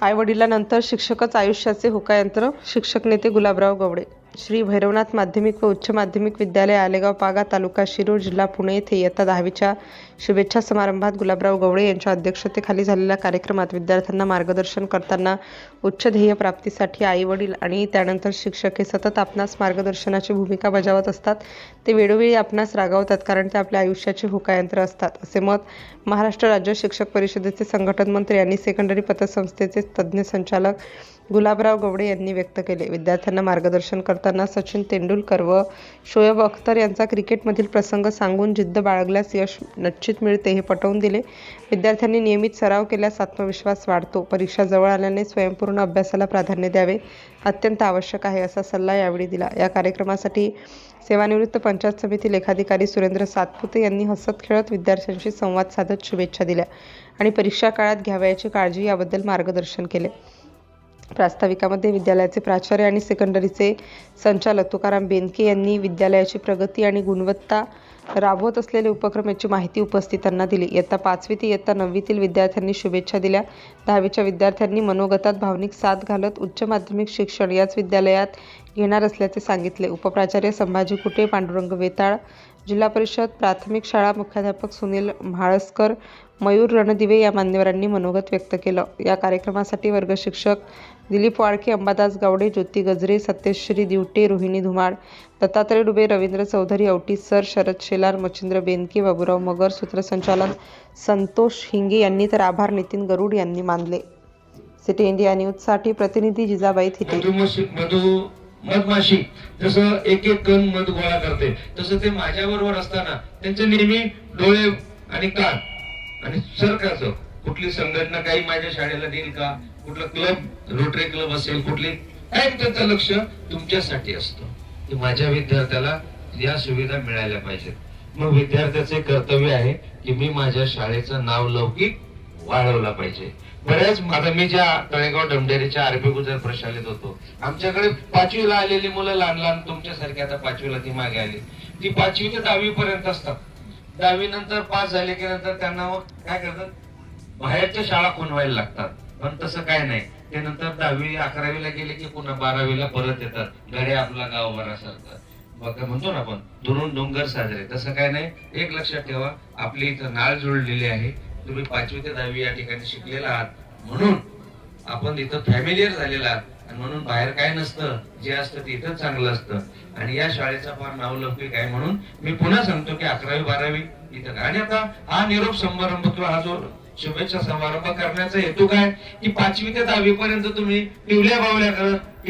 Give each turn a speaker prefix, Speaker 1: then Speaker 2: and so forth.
Speaker 1: आईवडिलांनंतर शिक्षकच आयुष्याचे होकायंत्र. शिक्षक नेते गुलाबराव गवडे. श्री भैरवनाथ माध्यमिक व उच्च माध्यमिक विद्यालय आलेगाव पागा तालुका शिरूर जिल्हा पुणे येथे इयत्ता दहावीच्या शुभेच्छा समारंभात गुलाबराव गवडे यांच्या अध्यक्षतेखाली झालेल्या कार्यक्रमात विद्यार्थ्यांना मार्गदर्शन करताना उच्च ध्येय प्राप्तीसाठी आईवडील आणि त्यानंतर शिक्षक हे सतत आपणास मार्गदर्शनाची भूमिका बजावत असतात. ते वेळोवेळी आपणास रागावतात कारण ते आपल्या आयुष्याचे होकायंत्र असतात. असे मत महाराष्ट्र राज्य शिक्षक परिषदेचे संघटन मंत्री आणि सेकंडरी पतसंस्थेचे तज्ज्ञ संचालक गुलाबराव गवडे यांनी व्यक्त केले. विद्यार्थ्यांना मार्गदर्शन करताना सचिन तेंडुलकर व शोएब अख्तर यांचा क्रिकेटमधील प्रसंग सांगून जिद्द बाळगल्यास यश निश्चित मिळते हे पटवून दिले. विद्यार्थ्यांनी नियमित सराव केल्यास आत्मविश्वास वाढतो. परीक्षा जवळ आल्याने स्वयंपूर्ण अभ्यासाला प्राधान्य द्यावे अत्यंत आवश्यक आहे असा सल्ला यावेळी दिला. या कार्यक्रमासाठी सेवानिवृत्त पंचायत समिती लेखाधिकारी सुरेंद्र सातपुते यांनी हसत खेळत विद्यार्थ्यांशी संवाद साधत शुभेच्छा दिल्या आणि परीक्षा काळात घ्यावयाची काळजी याबद्दल मार्गदर्शन केले. प्रास्ताविकामध्ये विद्यालयाचे प्राचार्य आणि सेकंडरीचे संचालक तुकाराम बेनके यांनी विद्यालयाची प्रगती आणि गुणवत्ता राबवत असलेले उपक्रम याची माहिती उपस्थितांना दिली. इयत्ता पाचवी ते इयत्ता नववीतील विद्यार्थ्यांनी शुभेच्छा दिल्या. दहावीच्या विद्यार्थ्यांनी मनोगतात भावनिक साथ घालत उच्च माध्यमिक शिक्षण याच विद्यालयात घेणार असल्याचे सांगितले. उपप्राचार्य संभाजी कुटे पांडुरंग वेताळ जिल्हा परिषद प्राथमिक शाळा मुख्याध्यापक सुनील म्हाळसकर मयूर रणदिवे या मान्यवरांनी मनोगत व्यक्त केलं. या कार्यक्रमासाठी वर्ग शिक्षक दिलीप वाळके अंबादास गावडे ज्योती गजरे सत्यश्री दिवटे रोहिणी धुमाळ दत्तात्रय डुबे रवींद्र चौधरी औटी सर शरद शेलार मच्छिंद्र बेनके बाबूराव मगर सूत्रसंचालन संतोष हिंगे यांनी तर आभार नितीन गरुड यांनी मानले. सिटी इंडिया न्यूजसाठी प्रतिनिधी जिजाबाई थिटे.
Speaker 2: मधमाशी जसं एक एक कण मध गोळा करते तसं ते माझ्या बरोबर असताना त्यांचे नेहमी डोळे आणि कान आणि सरकारचं. कुठली संघटना काही माझ्या शाळेला देईल का? कुठला क्लब रोटरी क्लब असेल कुठली? काय त्यांचं लक्ष तुमच्यासाठी असतं. की माझ्या विद्यार्थ्याला या सुविधा मिळाल्या पाहिजेत. मग विद्यार्थ्याचे कर्तव्य आहे की मी माझ्या शाळेचं नाव लौकिक वाढवला पाहिजे. बऱ्याच आता मी ज्या तळेगाव डमडेरीच्या आरबी गुजर प्रशालेत होतो आमच्याकडे पाचवीला आलेली मुलं लहान लहान तुमच्यासारखी आता पाचवीला ती मागे आली. ती पाचवी ते दहावी पर्यंत असतात. दहावी नंतर पास झाले की नंतर त्यांना मग काय करतात? बाहेरच्या शाळा खुणवायला लागतात. पण तसं काय नाही. ते नंतर दहावी अकरावीला गेले की पुन्हा बारावीला परत येतात. घरे आपला गाव भरासारखं मग म्हणतो ना आपण दुरून डोंगर साजरे. तसं काय नाही. एक लक्षात ठेवा आपली इथं नाळ जुळलेली आहे. तुम्ही पाचवी ते दहावी या ठिकाणी शिकलेला आहात. म्हणून आपण इथं फॅमिलियर झालेला आहात. आणि म्हणून बाहेर काय नसतं जे असतं ते इथं चांगलं असतं. आणि या शाळेचा फार नावलौकिक आहे म्हणून मी पुन्हा सांगतो की अकरावी बारावी इथं आणि आता हा निरोप समारंभ किंवा हा जो शुभेच्छा समारंभ करण्याचा हेतू काय? की पाचवी ते दहावी पर्यंत तुम्ही पिवल्या बावल्या करत